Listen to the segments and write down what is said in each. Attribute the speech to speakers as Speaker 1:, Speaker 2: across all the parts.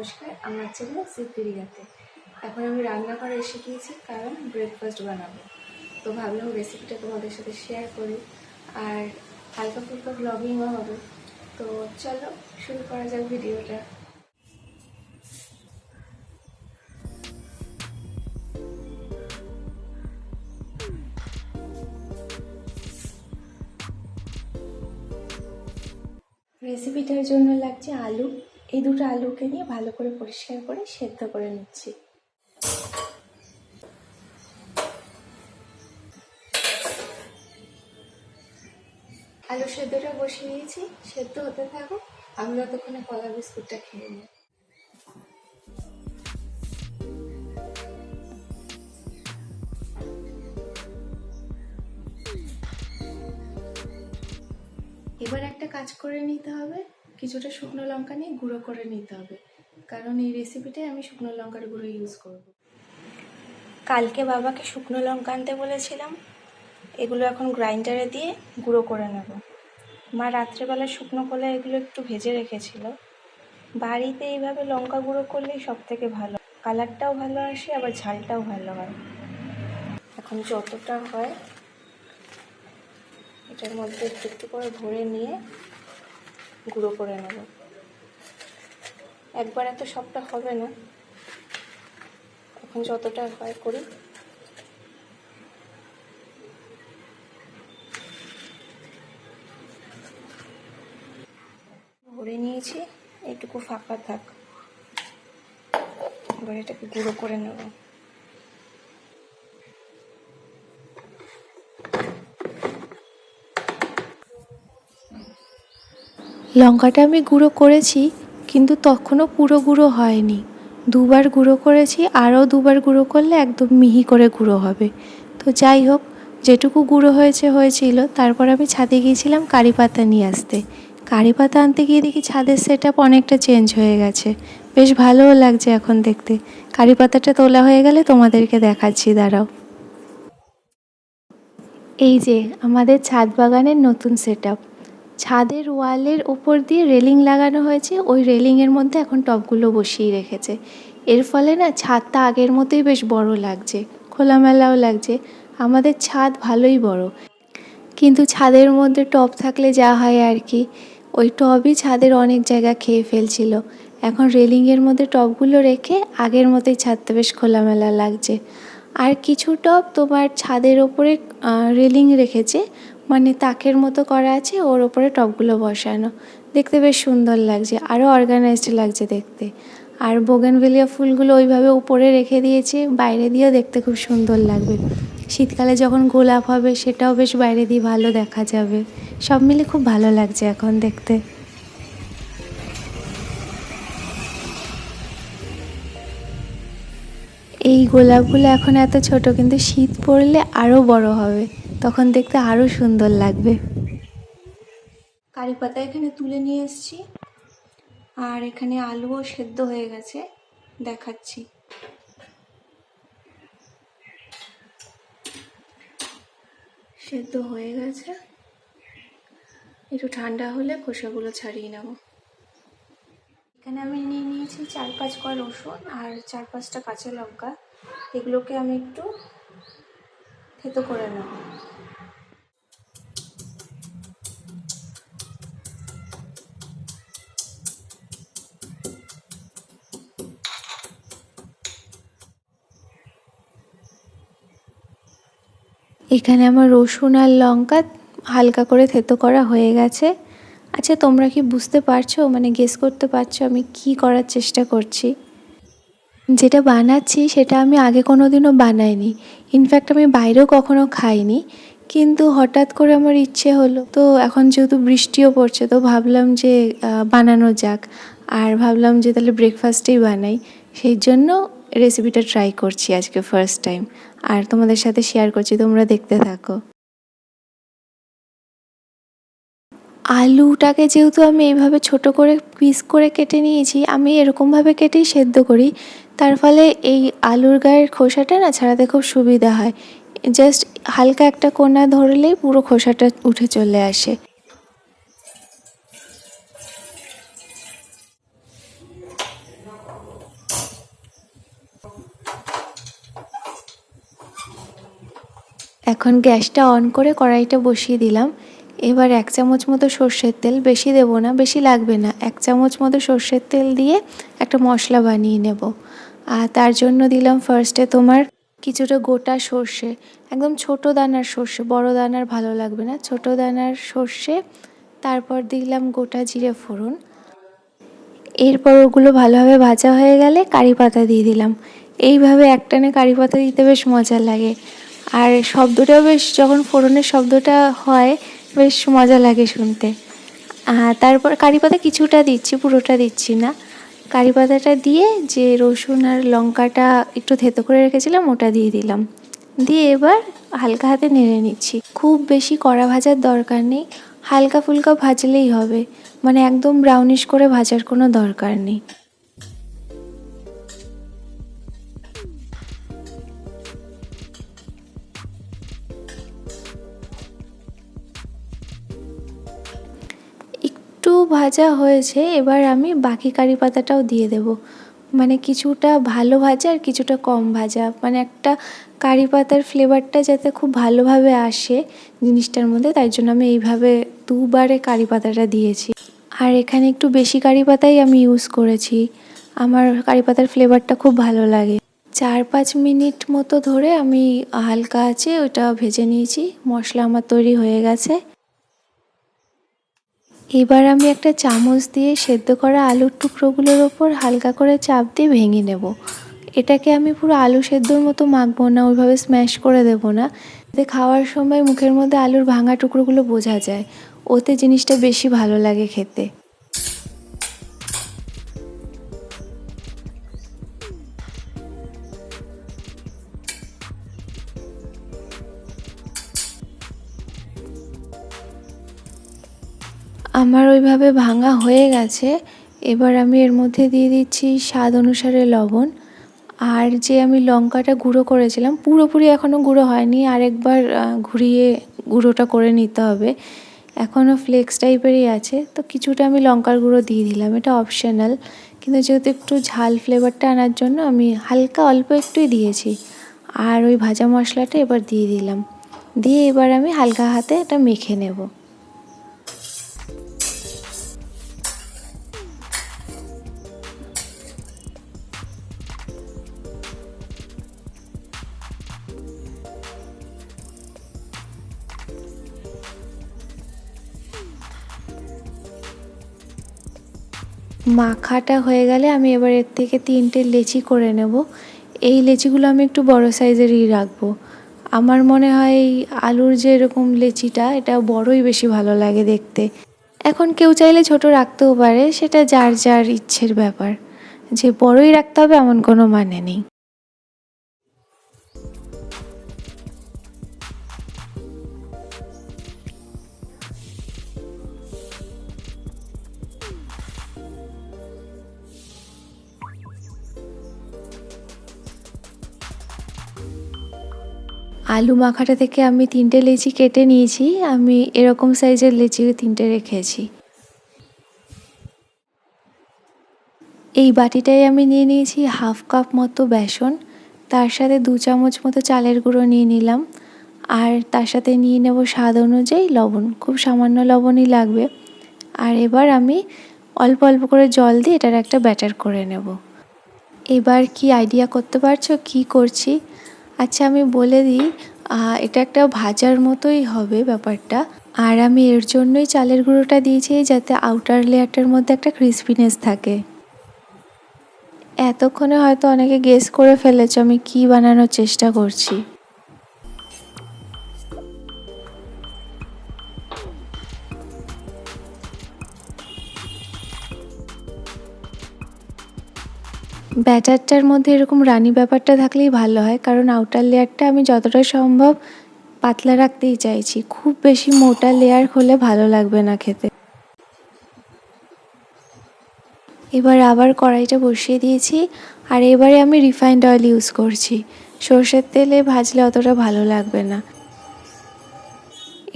Speaker 1: নমস্কার আমার চ্যানেল সিপিরিয়াতে এখন আমি রান্না করা এসে গিয়েছি কারণ ব্রেকফাস্ট বানাবো। তো ভাবলাম রেসিপিটা তোমাদের সাথে শেয়ার করি। আর হালকা ফুলকা ব্লগিংও হবে। তো চলো, শুরু করা যাক ভিডিওটা। রেসিপিটার জন্য লাগছে আলু। এই দুটো আলুকে নিয়ে ভালো করে পরিষ্কার করে সেদ্ধ করে নিচ্ছি। আলু সেদ্ধটা বসিয়ে নিয়েছি, সেদ্ধ হতে থাকো আমি ততক্ষণে কলা বিস্কুটটা খেয়ে নিই এবার একটা কাজ করে নিতে হবে। কিছুটা শুকনো লঙ্কা নিয়ে গুঁড়ো করে নিতে হবে। কারণ এই রেসিপিটায় আমি শুকনো লঙ্কার গুঁড়ো ইউজ করব। কালকে বাবাকে শুকনো লঙ্কা আনতে বলেছিলাম। এগুলো এখন গ্রাইন্ডারে দিয়ে গুঁড়ো করে নেব। মা রাত্রেবেলা শুকনো কলা এগুলো একটু ভেজে রেখেছিল। বাড়িতে এইভাবে লঙ্কা গুঁড়ো করলেই সব থেকে ভালো। কালারটাও ভালো আসে, আবার ঝালটাও ভালো হয়। এখন যতটা হয় এটার মধ্যে একটু একটু করে ভরে নিয়ে গুঁড়ো করে নেব। একবার এত সবটা হবে না। এখন যতটা হয় করি। ভরে নিয়েছি, এইটুকু ফাঁকা থাক। এবার এটাকে গুঁড়ো করে নেব।
Speaker 2: লঙ্কাটা আমি গুঁড়ো করেছি, কিন্তু তখনও পুরো গুঁড়ো হয়নি। দুবার গুঁড়ো করেছি, আরও দুবার গুঁড়ো করলে একদম মিহি করে গুঁড়ো হবে। তো যাই হোক, যেটুকু গুঁড়ো হয়েছে, হয়েছিল। তারপর আমি ছাদে গিয়েছিলাম কারি পাতা নিয়ে আসতে। কারি পাতা আনতে গিয়ে দেখি ছাদের সেট আপ অনেকটা চেঞ্জ হয়ে গেছে। বেশ ভালোও লাগছে এখন দেখতে। কারি পাতাটা তোলা হয়ে গেলে তোমাদেরকে দেখাচ্ছি, দাঁড়াও। এই যে, আমাদের ছাদ বাগানের নতুন সেট ছাদের ওয়ালের ওপর দিয়ে রেলিং লাগানো হয়েছে। ওই রেলিংয়ের মধ্যে এখন টবগুলো বসিয়ে রেখেছে। এর ফলে না ছাদটা আগের মতোই বেশ বড় লাগছে, খোলামেলাও লাগছে। আমাদের ছাদ ভালোই বড়। কিন্তু ছাদের মধ্যে টব থাকলে যা হয় আর কি। ওই টবই ছাদের অনেক জায়গা খেয়ে ফেলছিল। এখন রেলিংয়ের মধ্যে টবগুলো রেখে আগের মতোই ছাদটা বেশ খোলামেলা লাগছে। আর কিছু টব তোমার ছাদের ওপরে রেলিং রেখেছে। মানে তাকের মতো করা আছে, ওর ওপরে টবগুলো বসানো। দেখতে বেশ সুন্দর লাগছে আরও অর্গানাইজড লাগছে দেখতে। আর বোগেনভেলিয়া ফুলগুলো ওইভাবে উপরে রেখে দিয়েছে, বাইরে দিয়েও দেখতে খুব সুন্দর লাগবে। শীতকালে যখন গোলাপ হবে, সেটাও বেশ বাইরে দিয়ে ভালো দেখা যাবে। সব মিলে খুব ভালো লাগছে এখন দেখতে। এই গোলাপগুলো এখন এত ছোট, কিন্তু শীত পড়লে আরও বড় হবে। তখন দেখতে আরও সুন্দর লাগবে।
Speaker 1: কারি পাতা এখানে তুলে নিয়ে এসেছি। আর এখানে আলুও সেদ্ধ হয়ে গেছে। দেখাচ্ছি। সেদ্ধ হয়ে গেছে। একটু ঠান্ডা হলে খোসাগুলো ছাড়িয়ে নেব। এখানে আমি নিয়ে নিয়েছি চার পাঁচ কোয়া রসুন আর চার পাঁচটা কাঁচা লঙ্কা। এগুলোকে আমি একটু থেতো করে নেব।
Speaker 2: এখানে আমার রসুন আর লঙ্কা হালকা করে থেতো করা হয়ে গেছে। আচ্ছা তোমরা কি বুঝতে পারছ? মানে গেস করতে পারছ আমি কি করার চেষ্টা করছি? যেটা বানাচ্ছি সেটা আমি আগে কোনো দিনও বানাইনি ইনফ্যাক্ট আমি বাইরেও কখনো খাইনি। কিন্তু হঠাৎ করে আমার ইচ্ছে হলো। তো এখন যেহেতু বৃষ্টিও পড়ছে, তো ভাবলাম যে বানানো যাক। আর ভাবলাম যে তাহলে ব্রেকফাস্টেই বানাই। সেই জন্য রেসিপিটা ট্রাই করছি আজকে ফার্স্ট টাইম আর তোমাদের সাথে শেয়ার করছি, তোমরা দেখতে থাকো। আলুটাকে যেহেতু আমি এইভাবে ছোট করে পিস করে কেটে নিয়েছি, আমি এরকমভাবে কেটেই সেদ্ধ করি। তার ফলে এই আলুর গায়ের খোসাটা না ছাড়াতে খুব সুবিধা হয়। জাস্ট হালকা একটা কোনা ধরলেই পুরো খোসাটা উঠে চলে আসে। এখন গ্যাসটা অন করে কড়াইটা বসিয়ে দিলাম। এবার এক চামচ মতো সর্ষের তেল, বেশি দেবো না, বেশি লাগবে না। এক চামচ মতো সর্ষের তেল দিয়ে একটা মশলা বানিয়ে নেব। আর তার জন্য দিলাম ফার্স্টে তোমার কিছুটা গোটা সর্ষে, একদম ছোট দানার সর্ষে, বড় দানার ভালো লাগবে না, ছোট দানার সর্ষে, তারপর দিলাম গোটা জিরে ফোড়ন। এরপর ওগুলো ভালোভাবে ভাজা হয়ে গেলে কারি পাতা দিয়ে দিলাম। এইভাবে একটানে কারি পাতা দিতে বেশ মজা লাগে। আর শব্দটাও বেশ, যখন ফোড়নের শব্দটা হয়, বেশ মজা লাগে শুনতে। আর তারপর কারি পাতা কিছুটা দিচ্ছি, পুরোটা দিচ্ছি না। কারি পাতাটা দিয়ে যে রসুন আর লঙ্কাটা একটু থেতো করে রেখেছিলাম, ওটা দিয়ে দিলাম। দিয়ে এবার হালকা হাতে নেড়ে নিচ্ছি। খুব বেশি কড়া ভাজার দরকার নেই, হালকা ফুলকা ভাজলেই হবে। মানে একদম ব্রাউনিশ করে ভাজার কোনো দরকার নেই। একটু ভাজা হয়েছে, এবার আমি বাকি কারি পাতাটাও দিয়ে দেব। মানে কিছুটা ভালো ভাজা আর কিছুটা কম ভাজা। মানে একটা কারি পাতার ফ্লেভারটা যাতে খুব ভালোভাবে আসে জিনিসটার মধ্যে, তাই জন্য আমি এইভাবে দুবারে কারি পাতাটা দিয়েছি। আর এখানে একটু বেশি কারি পাতাই আমি ইউজ করেছি। আমার কারি পাতার ফ্লেভারটা খুব ভালো লাগে। চার পাঁচ মিনিট মতো ধরে আমি হালকা আছে ওটা ভেজে নিয়েছি। মশলা আমার তৈরি হয়ে গেছে। এবার আমি একটা চামচ দিয়ে সেদ্ধ করা আলুর টুকরোগুলোর ওপর হালকা করে চাপ দিয়ে ভেঙে নেব। এটাকে আমি পুরো আলু সেদ্ধর মতো মাখবো না, ওইভাবে স্ম্যাশ করে দেব না। এতে খাওয়ার সময় মুখের মধ্যে আলুর ভাঙা টুকরোগুলো বোঝা যায়। ওতে জিনিসটা বেশি ভালো লাগে খেতে। আমার ওইভাবে ভাঙা হয়ে গেছে। এবার আমি এর মধ্যে দিয়ে দিচ্ছি স্বাদ অনুসারে লবণ। আর যে আমি লঙ্কাটা গুঁড়ো করেছিলাম, পুরোপুরি এখনও গুঁড়ো হয়নি। আরেকবার ঘুরিয়ে গুঁড়োটা করে নিতে হবে। এখনও ফ্লেক্স টাইপেরই আছে। তো কিছুটা আমি লঙ্কার গুঁড়ো দিয়ে দিলাম। এটা অপশনাল। কিন্তু যেহেতু একটু ঝাল ফ্লেভারটা আনার জন্য আমি হালকা অল্প একটুই দিয়েছি। আর ওই ভাজা মশলাটা এবার দিয়ে দিলাম। দিয়ে এবার আমি হালকা হাতে এটা মেখে নেব। মাখাটা হয়ে গেলে আমি এবার এর থেকে তিনটে লেচি করে নেব। এই লেচিগুলো আমি একটু বড় সাইজেরই রাখব। আমার মনে হয় এই আলুর যে এরকম লেচিটা, এটা বড়ই বেশি ভালো লাগে দেখতে। এখন কেউ চাইলে ছোট রাখতেও পারে, সেটা যার যার ইচ্ছের ব্যাপার। যে বড়ই রাখতে হবে, এমন কোনো মানে নেই। আলু মাখাটা থেকে আমি তিনটে লেচি কেটে নিয়েছি। আমি এরকম সাইজের লেচি তিনটে রেখেছি। এই বাটিটাই আমি নিয়ে নিয়েছি হাফ কাপ মতো বেসন। তার সাথে দু চামচ মতো চালের গুঁড়ো নিয়ে নিলাম। আর তার সাথে নিয়ে নেব স্বাদ অনুযায়ী লবণ। খুব সামান্য লবণই লাগবে। আর এবার আমি অল্প অল্প করে জল দিয়ে এটার একটা ব্যাটার করে নেব। এবার কি আইডিয়া করতে পারছ? কি করছি? আচ্ছা আমি বলে দিই এটা একটা ভাজার মতোই হবে ব্যাপারটা। আর আমি এর জন্যই চালের গুঁড়োটা দিয়েছি যাতে আউটার লেয়ারটার মধ্যে একটা ক্রিসপিনেস থাকে। এতক্ষণে হয়তো অনেকে গেস করে ফেলেছে আমি কি বানানোর চেষ্টা করছি। ব্যাটারটার মধ্যে এরকম রানি ব্যাপারটা থাকলেই ভালো হয়, কারণ আউটার লেয়ারটা আমি যতটা সম্ভব পাতলা রাখতেই চাইছি। খুব বেশি মোটা লেয়ার হলে ভালো লাগবে না খেতে। এবার আবার কড়াইটা বসিয়ে দিয়েছি, আর এবারে আমি রিফাইন্ড অয়েল ইউজ করছি। সর্ষের তেলে ভাজলে অতটা ভালো লাগবে না।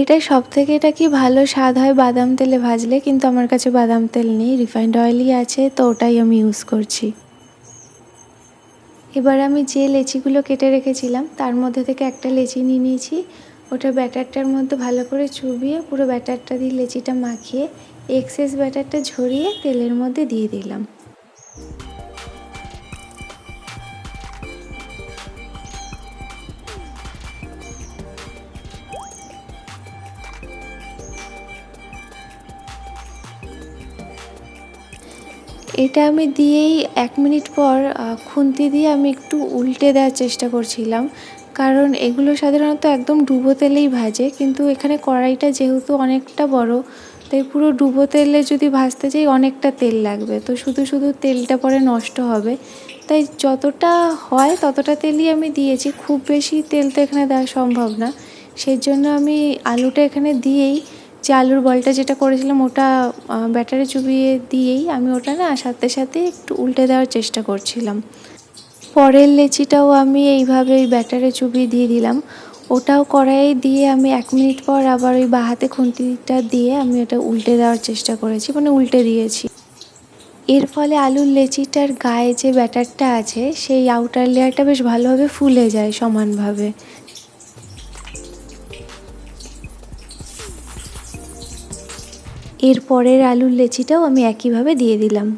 Speaker 2: এটা সব থেকে এটা কি ভালো স্বাদ হয় বাদাম তেলে ভাজলে, কিন্তু আমার কাছে বাদাম তেল নেই রিফাইন্ড অয়েলই আছে, তো ওটাই আমি ইউজ করছি। এবার আমি যে লেচিগুলো কেটে রেখেছিলাম, তার মধ্যে থেকে একটা লেচি নিয়ে নিয়েছি। ওটা ব্যাটারটার মধ্যে ভালো করে চুবিয়ে পুরো ব্যাটারটা দিয়ে লেচিটা মাখিয়ে এক্সেস ব্যাটারটা ঝরিয়ে তেলের মধ্যে দিয়ে দিলাম। এটা আমি দিয়েই এক মিনিট পর খুন্তি দিয়ে আমি একটু উল্টে দেওয়ার চেষ্টা করছিলাম। কারণ এগুলো সাধারণত একদম ডুবো তেলেই ভাজে, কিন্তু এখানে কড়াইটা যেহেতু অনেকটা বড়, তাই পুরো ডুবো তেলে যদি ভাজতে যাই অনেকটা তেল লাগবে। তো শুধু শুধু তেলটা পরে নষ্ট হবে। তাই যতটা হয় ততটা তেলই আমি দিয়েছি। খুব বেশি তেল তো এখানে দেওয়া সম্ভব না। সেই জন্য আমি আলুটা এখানে দিয়েই যে আলুর বলটা যেটা করেছিলাম, ওটা ব্যাটারে চুবিয়ে দিয়েই আমি ওটা না সাথে সাথে একটু উল্টে দেওয়ার চেষ্টা করছিলাম। পরের লেচিটাও আমি এইভাবে ওই ব্যাটারে চুবিয়ে দিয়ে দিলাম। ওটাও কড়াইয়ে দিয়ে আমি এক মিনিট পর আবার ওই বাঁ হাতে খুন্তিটা দিয়ে আমি ওটা উল্টে দেওয়ার চেষ্টা করেছি মানে উল্টে দিয়েছি। এর ফলে আলুর লেচিটার গায়ে যে ব্যাটারটা আছে, সেই আউটার লেয়ারটা বেশ ভালোভাবে ফুলে যায় সমানভাবে। এর পরের আলুর লেচিটাও আমি একইভাবে দিয়ে দিলাম।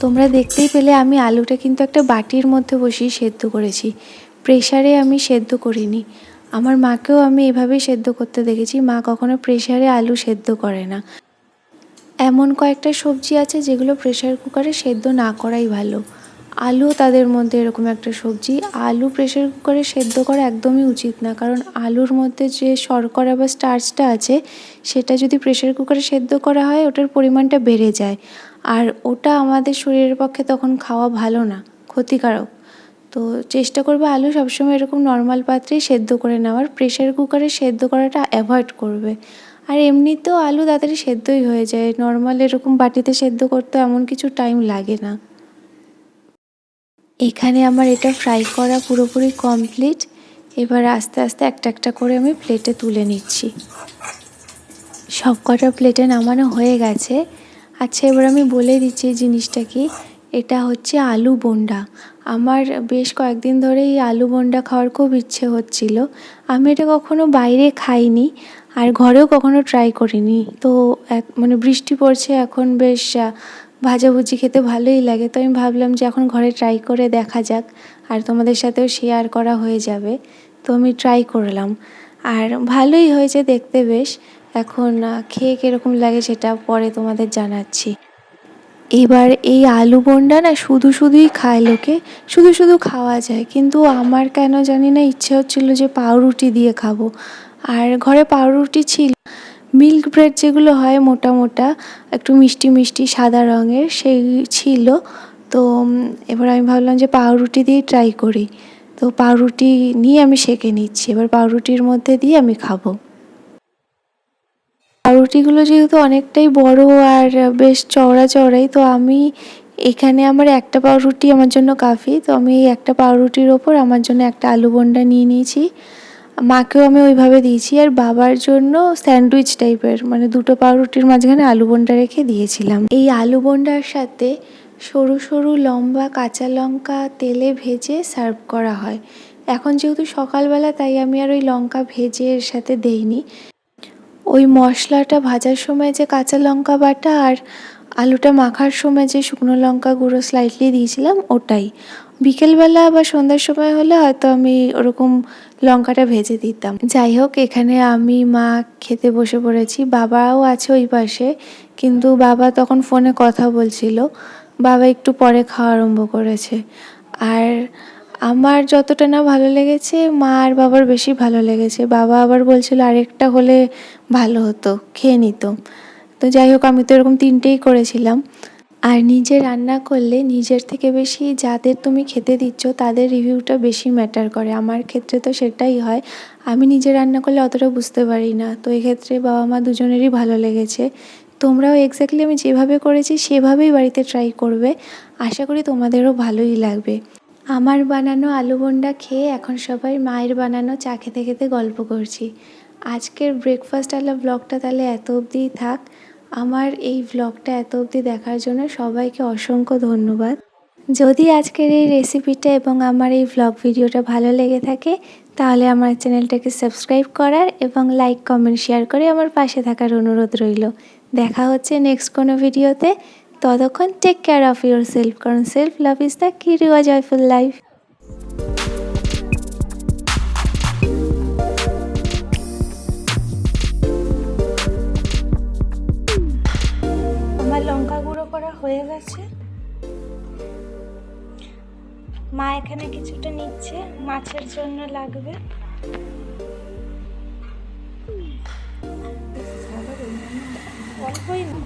Speaker 2: তোমরা দেখতেই পেলে আমি আলুটা কিন্তু একটা বাটির মধ্যে বসিয়ে সেদ্ধ করেছি। প্রেশারে আমি সেদ্ধ করিনি। আমার মাকেও আমি এভাবেই সেদ্ধ করতে দেখেছি। মা কখনো প্রেশারে আলু সেদ্ধ করে না। এমন কয়েকটা সবজি আছে যেগুলো প্রেশার কুকারে সেদ্ধ না করাই ভালো। আলু তাদের মধ্যে এরকম একটা সবজি। আলু প্রেশার কুকারে সেদ্ধ করা একদমই উচিত না। কারণ আলুর মধ্যে যে শর্করা বা স্টার্চটা আছে, সেটা যদি প্রেশার কুকারে সেদ্ধ করা হয়, ওটার পরিমাণটা বেড়ে যায়। আর ওটা আমাদের শরীরের পক্ষে তখন খাওয়া ভালো না, ক্ষতিকারক। তো চেষ্টা করবে আলু সবসময় এরকম নর্মাল পাত্রেই সেদ্ধ করে নেওয়ার। প্রেশার কুকারে সেদ্ধ করাটা অ্যাভয়েড করবে। আর এমনিতেও আলু তাড়াতাড়ি সেদ্ধই হয়ে যায়। নর্মাল এরকম বাটিতে সেদ্ধ করতে এমন কিছু টাইম লাগে না। এখানে আমার এটা ফ্রাই করা পুরোপুরি কমপ্লিট এবার আস্তে আস্তে একটা একটা করে আমি প্লেটে তুলে নিচ্ছি। সব কটা প্লেটে নামানো হয়ে গেছে। আচ্ছা এবার আমি বলে দিচ্ছি জিনিসটা কি? এটা হচ্ছে আলু বোন্ডা। আমার বেশ কয়েকদিন ধরে এই আলু বোন্ডা খাওয়ার খুব ইচ্ছে হচ্ছিল। আমি এটা কখনো বাইরে খাইনি। আর ঘরেও কখনো ট্রাই করিনি। তো এক মানে বৃষ্টি পড়ছে এখন বেশ ভাজাভুজি খেতে ভালোই লাগে। তো আমি ভাবলাম যে এখন ঘরে ট্রাই করে দেখা যাক, আর তোমাদের সাথেও শেয়ার করা হয়ে যাবে। তো আমি ট্রাই করলাম। আর ভালোই হয়েছে দেখতে বেশ। এখন খেয়ে কীরকম লাগে সেটা পরে তোমাদের জানাচ্ছি। এবার এই আলু বোন্ডা না শুধু শুধুই খায় লোকে, শুধু শুধু খাওয়া যায়। কিন্তু আমার কেন জানি না ইচ্ছে হচ্ছিল যে পাউরুটি দিয়ে খাব। আর ঘরে পাউরুটি ছিল। মিল্ক ব্রেড যেগুলো হয় মোটা মোটা, একটু মিষ্টি মিষ্টি সাদা রঙের, সেই ছিল। তো এবার আমি ভাবলাম যে পাউরুটি দিয়ে ট্রাই করি। তো পাউরুটি নিয়ে আমি সেঁকে নিচ্ছি। এবার পাউরুটির মধ্যে দিয়ে আমি খাব। পাউরুটিগুলো যেহেতু অনেকটাই বড় আর বেশ চওড়া চওড়াই, তো আমি এখানে আমার একটা পাউরুটি আমার জন্য কাফি। তো আমি এই একটা পাউরুটির ওপর আমার জন্য একটা আলু বন্ডা নিয়ে নিয়েছি। মাকেও আমি ওইভাবে দিয়েছি আর বাবার জন্য স্যান্ডউইচ টাইপের মানে দুটো পাউরুটির মাঝখানে আলু বোন্ডা রেখে দিয়েছিলাম। এই আলু বোন্ডার সাথে সরু সরু লম্বা কাঁচা লঙ্কা তেলে ভেজে সার্ভ করা হয়। এখন যেহেতু সকালবেলা, তাই আমি আর ওই লঙ্কা ভেজে এর সাথে দেইনি। ওই মশলাটা ভাজার সময় যে কাঁচা লঙ্কা বাটা আর আলুটা মাখার সময় যে শুকনো লঙ্কা গুঁড়ো স্লাইটলি দিয়েছিলাম, ওটাই। বিকেলবেলা বা সন্ধ্যার সময় হলে হয়তো আমি ওরকম লঙ্কাটা ভেজে দিতাম। যাই হোক, এখানে আমি, মা খেতে বসে পড়েছি, বাবাও আছে ওই পাশে, কিন্তু বাবা তখন ফোনে কথা বলছিল, বাবা একটু পরে খাওয়া আরম্ভ করেছে। আর আমার যতটা না ভালো লেগেছে, মা আর বাবার বেশি ভালো লেগেছে। বাবা আবার বলছিল, আরেকটা হলে ভালো হতো, খেয়ে নিত। তো যাই হোক, আমি তো এরকম তিনটেই করেছিলাম। আর নিজে রান্না করলে নিজের থেকে বেশি যাদের তুমি খেতে দিচ্ছ, তাদের রিভিউটা বেশি ম্যাটার করে। আমার ক্ষেত্রে তো সেটাই হয়। আমি নিজে রান্না করলে অতটা বুঝতে পারি না। তো এক্ষেত্রে বাবা মা দুজনেরই ভালো লেগেছে। তোমরাও এক্স্যাক্টলি আমি যেভাবে করেছি, সেভাবেই বাড়িতে ট্রাই করবে। আশা করি তোমাদেরও ভালোই লাগবে। আমার বানানো আলু বোন্ডা খেয়ে এখন সবাই মায়ের বানানো চা খেতে খেতে গল্প করছি। আজকের ব্রেকফাস্ট আলা ব্লগটা তাহলে এত অবধিই থাক। আমার এই ব্লগটা এত অবধি দেখার জন্য সবাইকে অসংখ্য ধন্যবাদ। যদি আজকের এই রেসিপিটা এবং আমার এই ব্লগ ভিডিওটা ভালো লেগে থাকে, তাহলে আমার চ্যানেলটাকে সাবস্ক্রাইব করার এবং লাইক কমেন্ট শেয়ার করে আমার পাশে থাকার অনুরোধ রইল। দেখা হচ্ছে নেক্সট কোনো ভিডিওতে ততক্ষণ take care of your self কারণ self love is the key to a joyful life
Speaker 1: হয়ে গেছে। মা এখানে কিছুটা নিচ্ছে মাছের জন্য লাগবে। অল্পই না।